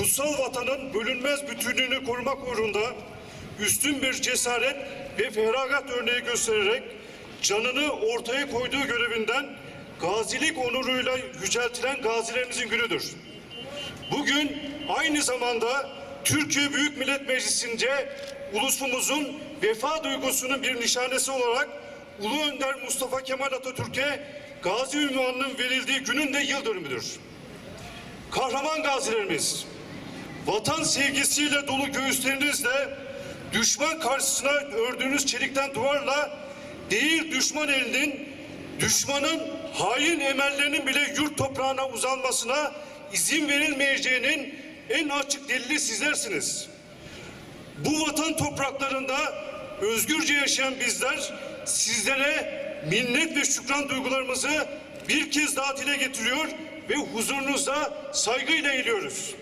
Kutsal vatanın bölünmez bütünlüğünü korumak uğrunda üstün bir cesaret ve feragat örneği göstererek canını ortaya koyduğu görevinden gazilik onuruyla yüceltilen gazilerimizin günüdür. Bugün aynı zamanda Türkiye Büyük Millet Meclisi'nce ulusumuzun vefa duygusunun bir nişanesi olarak Ulu Önder Mustafa Kemal Atatürk'e gazi ünvanının verildiği günün de yıl dönümüdür. Kahraman gazilerimiz, vatan sevgisiyle dolu göğüslerinizle düşman karşısına ördüğünüz çelikten duvarla değil düşman elinin düşmanın hain emellerinin bile yurt toprağına uzanmasına izin verilmeyeceğinin en açık delili sizlersiniz. Bu vatan topraklarında özgürce yaşayan bizler sizlere minnet ve şükran duygularımızı bir kez daha dile getiriyor ve huzurunuzda saygıyla eğiliyoruz.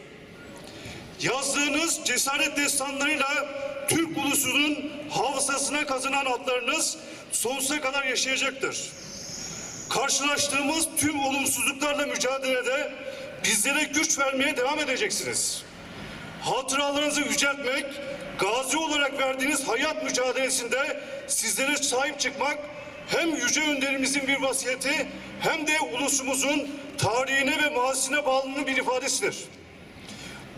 Yazdığınız cesaret destanlarıyla Türk ulusunun hafızasına kazınan adlarınız sonsuza kadar yaşayacaktır. Karşılaştığımız tüm olumsuzluklarla mücadelede bizlere güç vermeye devam edeceksiniz. Hatıralarınızı yüceltmek, gazi olarak verdiğiniz hayat mücadelesinde sizlere sahip çıkmak hem yüce önderimizin bir vasiyeti hem de ulusumuzun tarihine ve mazisine bağlılığının bir ifadesidir.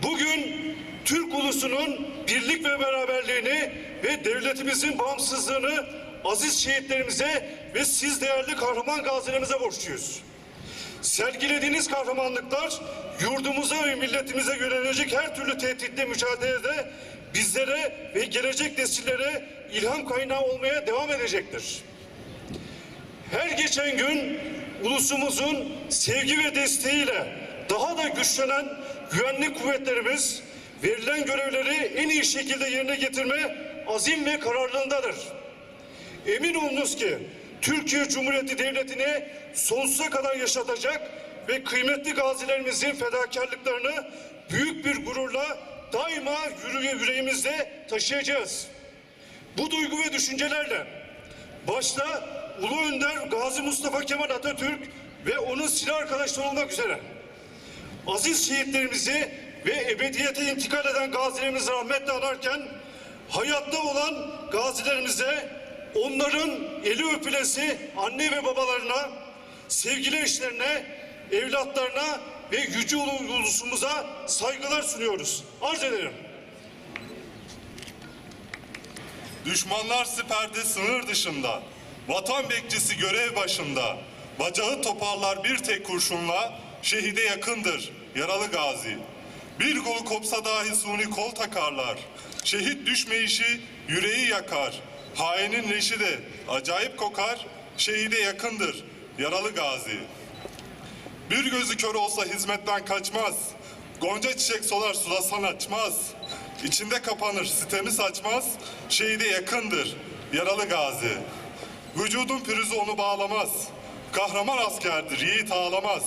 Bugün Türk ulusunun birlik ve beraberliğini ve devletimizin bağımsızlığını aziz şehitlerimize ve siz değerli kahraman gazilerimize borçluyuz. Sergilediğiniz kahramanlıklar yurdumuza ve milletimize yönelecek her türlü tehditle mücadelede bizlere ve gelecek nesillere ilham kaynağı olmaya devam edecektir. Her geçen gün ulusumuzun sevgi ve desteğiyle daha da güçlenen güvenlik kuvvetlerimiz verilen görevleri en iyi şekilde yerine getirme azim ve kararlılığındadır. Emin olunuz ki Türkiye Cumhuriyeti Devleti'ni sonsuza kadar yaşatacak ve kıymetli gazilerimizin fedakarlıklarını büyük bir gururla daima yüreği- yüreğimizde taşıyacağız. Bu duygu ve düşüncelerle başta Ulu Önder Gazi Mustafa Kemal Atatürk ve onun silah arkadaşları olmak üzere aziz şehitlerimizi ve ebediyete intikal eden gazilerimizi rahmetle anarken hayatta olan gazilerimize onların eli öpülesi anne ve babalarına, sevgili eşlerine, evlatlarına ve yüce ulu- ulusumuza saygılar sunuyoruz. Arz ederim. Düşmanlar siperde sınır dışında. Vatan bekçisi görev başında. Bacağı toparlar bir tek kurşunla. Şehide yakındır yaralı gazi. Bir kolu kopsa dahi suni kol takarlar. Şehit düşmeyişi yüreği yakar. Hainin leşi de acayip kokar. Şehide yakındır yaralı gazi. Bir gözü kör olsa hizmetten kaçmaz. Gonca çiçek solar sulasan açmaz. İçinde kapanır sitemi saçmaz. Şehide yakındır yaralı gazi. Vücudun pürüzü onu bağlamaz. Kahraman askerdir yiğit ağlamaz.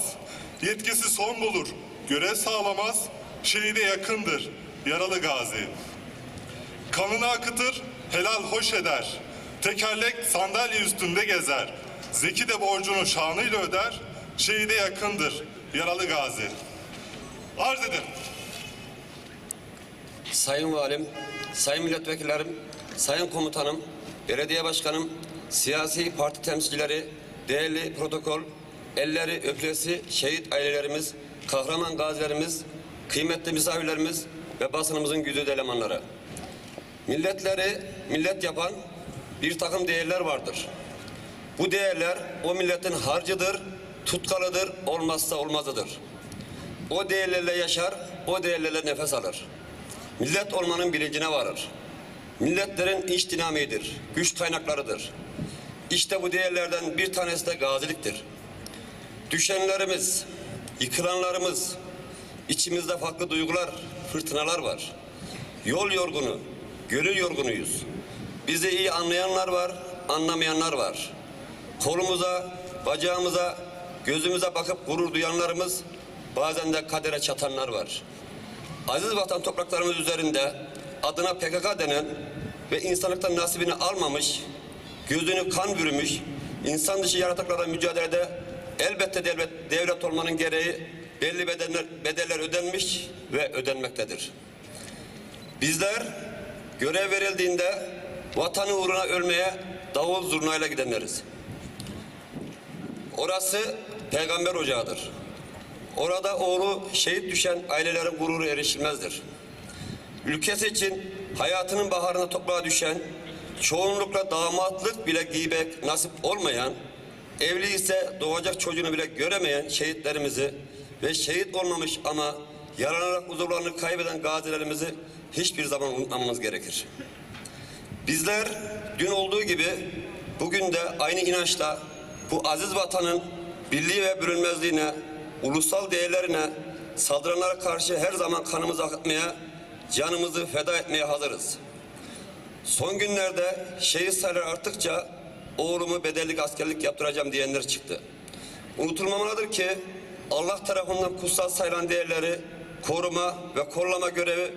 Yetkisi son bulur görev sağlamaz. Şehide yakındır yaralı gazi. Kanını akıtır, helal hoş eder. Tekerlek sandalye üstünde gezer. Zeki de borcunu şanıyla öder. Şehide yakındır yaralı gazi. Arz ederim. Sayın Valim, Sayın Milletvekillerim, Sayın Komutanım, Belediye Başkanım, siyasi parti temsilcileri, değerli protokol, elleri öpülesi şehit ailelerimiz, kahraman gazilerimiz, kıymetli misafirlerimiz ve basınımızın güzide elemanları. Milletleri millet yapan bir takım değerler vardır. Bu değerler o milletin harcıdır, tutkalıdır, olmazsa olmazıdır. O değerlerle yaşar, o değerlerle nefes alır. Millet olmanın bilincine varır. Milletlerin iç dinamiğidir, güç kaynaklarıdır. İşte bu değerlerden bir tanesi de gaziliktir. Düşenlerimiz, yıkılanlarımız, içimizde farklı duygular, fırtınalar var. Yol yorgunu, gönül yorgunuyuz. Bizi iyi anlayanlar var, anlamayanlar var. Kolumuza, bacağımıza, gözümüze bakıp gurur duyanlarımız, bazen de kadere çatanlar var. Aziz vatan topraklarımız üzerinde adına PKK denen ve insanlıktan nasibini almamış, gözünü kan bürümüş, insan dışı yaratıklarla mücadelede elbette devlet, devlet olmanın gereği belli bedeller, bedeller ödenmiş ve ödenmektedir. Bizler görev verildiğinde vatanı uğruna ölmeye davul zurnayla gidenleriz. Orası peygamber ocağıdır. Orada oğlu şehit düşen ailelerin gururu erişilmezdir. Ülkesi için hayatının baharına toprağa düşen, çoğunlukla damatlık bile giymek nasip olmayan, evli ise doğacak çocuğunu bile göremeyen şehitlerimizi ve şehit olmamış ama yaralanarak huzurlarını kaybeden gazilerimizi hiçbir zaman unutmamamız gerekir. Bizler dün olduğu gibi bugün de aynı inançla bu aziz vatanın birliği ve bölünmezliğine, ulusal değerlerine saldıranlara karşı her zaman kanımızı akıtmaya, canımızı feda etmeye hazırız. Son günlerde şehit sayıları arttıkça oğlumu bedellik askerlik yaptıracağım diyenler çıktı. Unutulmamalıdır ki Allah tarafından kutsal sayılan değerleri koruma ve kollama görevi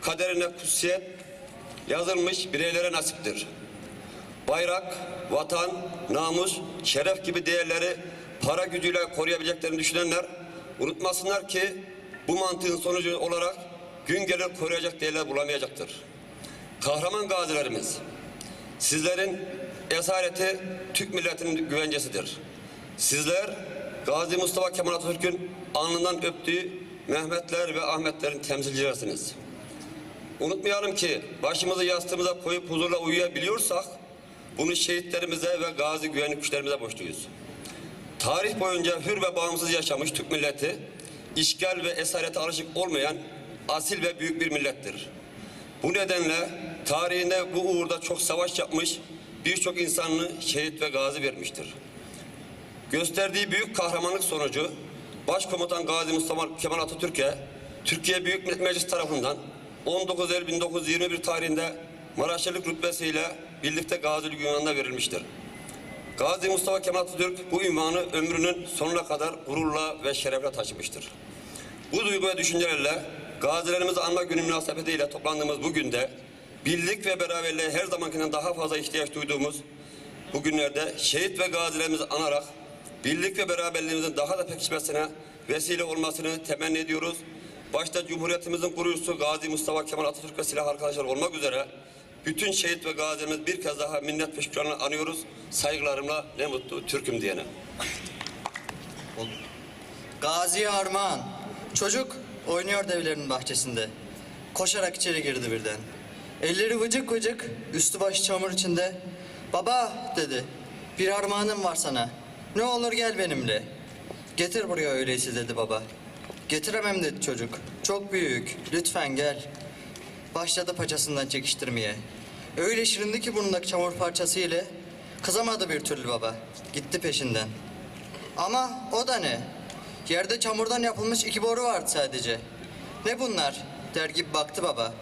kaderine kutsiyet yazılmış bireylere nasiptir. Bayrak, vatan, namus, şeref gibi değerleri para gücüyle koruyabileceklerini düşünenler unutmasınlar ki bu mantığın sonucu olarak gün gelir koruyacak değerler bulamayacaktır. Kahraman gazilerimiz, sizlerin esareti Türk milletinin güvencesidir. Sizler Gazi Mustafa Kemal Atatürk'ün alnından öptüğü Mehmetler ve Ahmetlerin temsilcilersiniz. Unutmayalım ki başımızı yastığımıza koyup huzurla uyuyabiliyorsak bunu şehitlerimize ve gazi güvenlik güçlerimize borçluyuz. Tarih boyunca hür ve bağımsız yaşamış Türk milleti, işgal ve esarete alışık olmayan asil ve büyük bir millettir. Bu nedenle tarihinde bu uğurda çok savaş yapmış, birçok insanını şehit ve gazi vermiştir. Gösterdiği büyük kahramanlık sonucu Başkomutan Gazi Mustafa Kemal Atatürk'e Türkiye Büyük Millet Meclisi tarafından 19 Eylül 1921 tarihinde Maraşlık rütbesiyle birlikte gazilik ünvanına verilmiştir. Gazi Mustafa Kemal Atatürk bu ünvanı ömrünün sonuna kadar gururla ve şerefle taşımıştır. Bu duygu ve düşüncelerle gazilerimizi anma günü münasebetiyle toplandığımız bu günde birlik ve beraberliğe her zamankinden daha fazla ihtiyaç duyduğumuz bu günlerde şehit ve gazilerimizi anarak birlik ve beraberliğimizin daha da pekişmesine vesile olmasını temenni ediyoruz. Başta Cumhuriyetimizin kurucusu Gazi Mustafa Kemal Atatürk ve silah arkadaşlar olmak üzere bütün şehit ve gazilerimiz bir kez daha minnet ve şükranla anıyoruz. Saygılarımla ne mutlu Türk'üm diyene. Gazi Armağan. Çocuk oynuyor evlerinin bahçesinde. Koşarak içeri girdi birden. Elleri vıcık vıcık, üstü başı çamur içinde. Baba dedi, bir armağanım var sana. Ne olur gel benimle. Getir buraya öyleyse dedi baba. Getiremem dedi çocuk. Çok büyük, lütfen gel. Başladı paçasından çekiştirmeye. Öyle şirindi ki burnundaki çamur parçası ile kızamadı bir türlü baba. Gitti peşinden. Ama o da ne? Yerde çamurdan yapılmış iki boru vardı sadece. Ne bunlar? Der gibi baktı baba.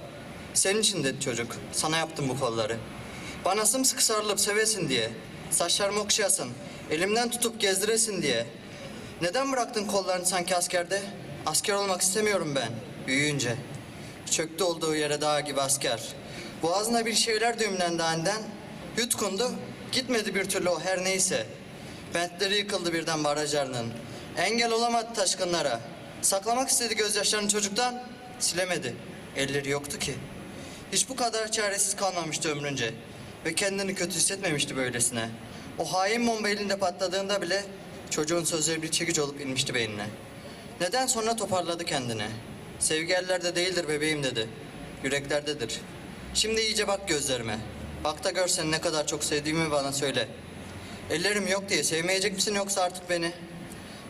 Senin için dedi çocuk. Sana yaptım bu kolları. Bana sımsıkı sarılıp sevesin diye. Saçlarımı okşayasın. Elimden tutup gezdiresin diye. Neden bıraktın kollarını sanki askerde? Asker olmak istemiyorum ben. Büyüyünce. Çöktü olduğu yere dağ gibi asker. Boğazına bir şeyler düğümlendi aniden. Yutkundu. Gitmedi bir türlü o her neyse. Bentleri yıkıldı birden barajlarının. Engel olamadı taşkınlara. Saklamak istedi gözyaşlarını çocuktan. Silemedi. Elleri yoktu ki. Hiç bu kadar çaresiz kalmamıştı ömrünce. Ve kendini kötü hissetmemişti böylesine. O hain bomba elinde patladığında bile çocuğun sözleri bir çekici olup inmişti beynine. Neden sonra toparladı kendini. Sevgi ellerde değildir bebeğim dedi. Yüreklerdedir. Şimdi iyice bak gözlerime. Bak da görsen ne kadar çok sevdiğimi bana söyle. Ellerim yok diye sevmeyecek misin yoksa artık beni?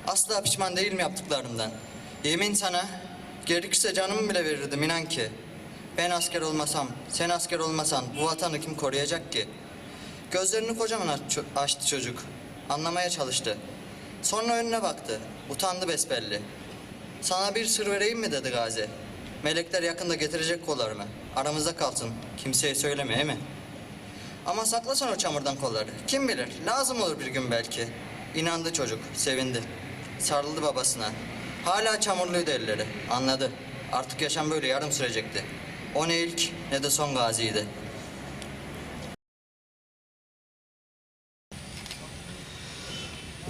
Asla pişman değilim yaptıklarımdan. Yemin sana, gerekirse canımı bile verirdim inan ki. Ben asker olmasam, sen asker olmasan bu vatanı kim koruyacak ki? Gözlerini kocaman aç- açtı çocuk. Anlamaya çalıştı. Sonra önüne baktı. Utandı besbelli. Sana bir sır vereyim mi dedi Gazi. Melekler yakında getirecek kollarımı. Aramızda kalsın. Kimseye söyleme he mi? Ama saklasana o çamurdan kolları. Kim bilir lazım olur bir gün belki. İnandı çocuk, sevindi. Sarıldı babasına. Hala çamurluydu elleri. Anladı. Artık yaşam böyle yarım sürecekti. O ne ilk ne de son gaziydi.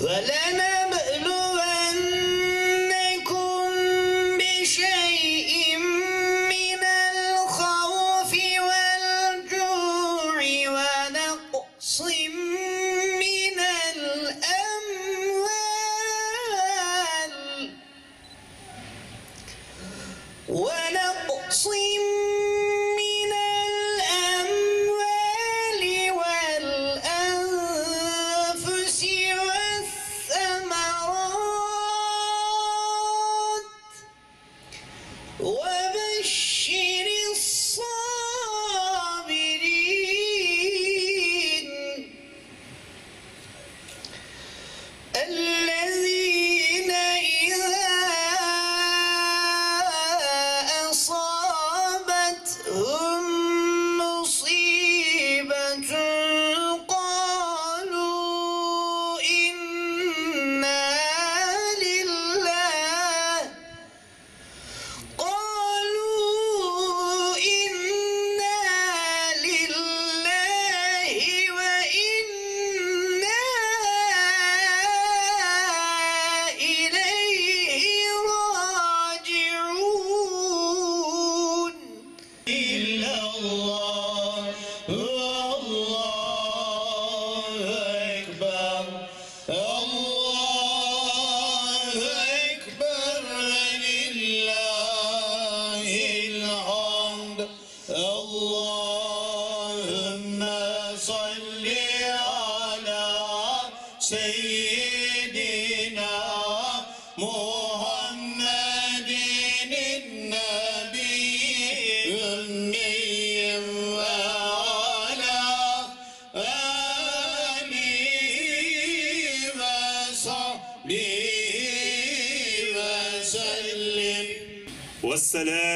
Ve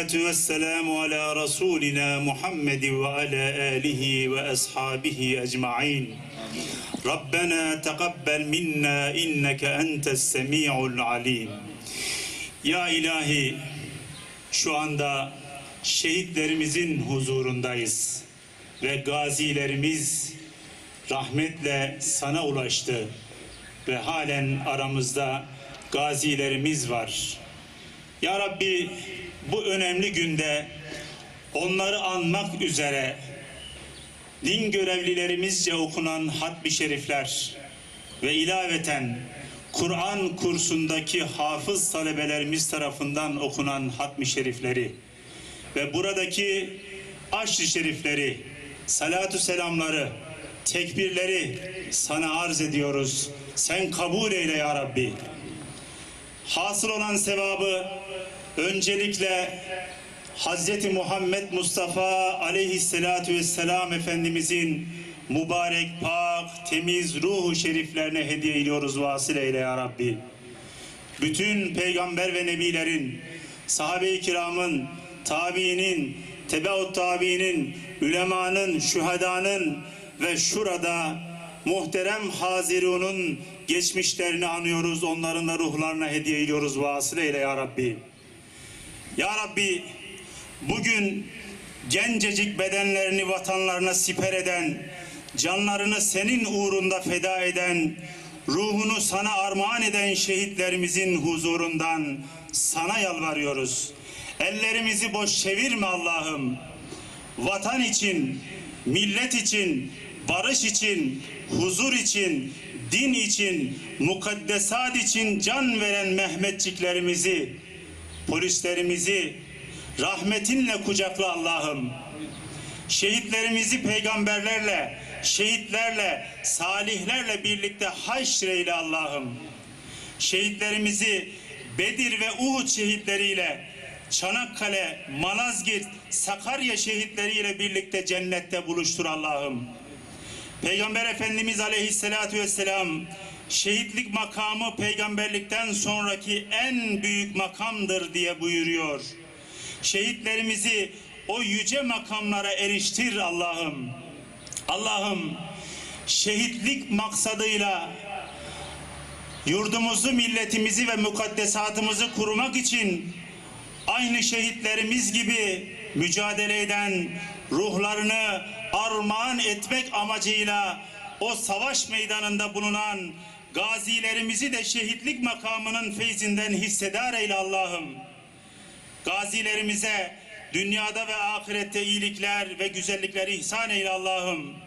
salatu vesselamu ala Rasulina Muhammed ve ala alihi ve ashabihi ecma'in. Rabbena tekabbel minna inneke entes semi'ul alim. Ya ilahi şu anda şehitlerimizin huzurundayız ve gazilerimiz rahmetle sana ulaştı ve halen aramızda gazilerimiz var. Ya Rabbi bu önemli günde onları anmak üzere din görevlilerimizce okunan hatmi şerifler ve ilaveten Kur'an kursundaki hafız talebelerimiz tarafından okunan hatmi şerifleri ve buradaki aşr-ı şerifleri, salatu selamları, tekbirleri sana arz ediyoruz. Sen kabul eyle ya Rabbi. Hasıl olan sevabı öncelikle Hazreti Muhammed Mustafa aleyhissalatu vesselam Efendimizin mübarek, pak, temiz ruhu şeriflerine hediye ediyoruz vasıl eyle ya Rabbi. Bütün peygamber ve nebilerin, sahabe-i kiramın, tabiinin, tebeut tabiinin, ülemanın, şühadanın ve şurada muhterem Hazirun'un geçmişlerini anıyoruz. Onların da ruhlarına hediye ediyoruz. Vasıl eyle ya Rabbi. Ya Rabbi bugün gencecik bedenlerini vatanlarına siper eden, canlarını senin uğrunda feda eden, ruhunu sana armağan eden şehitlerimizin huzurundan sana yalvarıyoruz. Ellerimizi boş çevirme Allah'ım. Vatan için, millet için, barış için, huzur için, din için, mukaddesat için can veren Mehmetçiklerimizi, polislerimizi rahmetinle kucakla Allah'ım. Şehitlerimizi peygamberlerle, şehitlerle, salihlerle birlikte haşreyle Allah'ım. Şehitlerimizi Bedir ve Uhud şehitleriyle, Çanakkale, Malazgirt, Sakarya şehitleriyle birlikte cennette buluştur Allah'ım. Peygamber Efendimiz Aleyhisselatü Vesselam şehitlik makamı peygamberlikten sonraki en büyük makamdır diye buyuruyor. Şehitlerimizi o yüce makamlara eriştir Allah'ım. Allah'ım şehitlik maksadıyla yurdumuzu, milletimizi ve mukaddesatımızı kurmak için aynı şehitlerimiz gibi mücadele eden ruhlarını armağan etmek amacıyla o savaş meydanında bulunan gazilerimizi de şehitlik makamının feyzinden hissedar eyle Allah'ım. Gazilerimize dünyada ve ahirette iyilikler ve güzellikler ihsan eyle Allah'ım.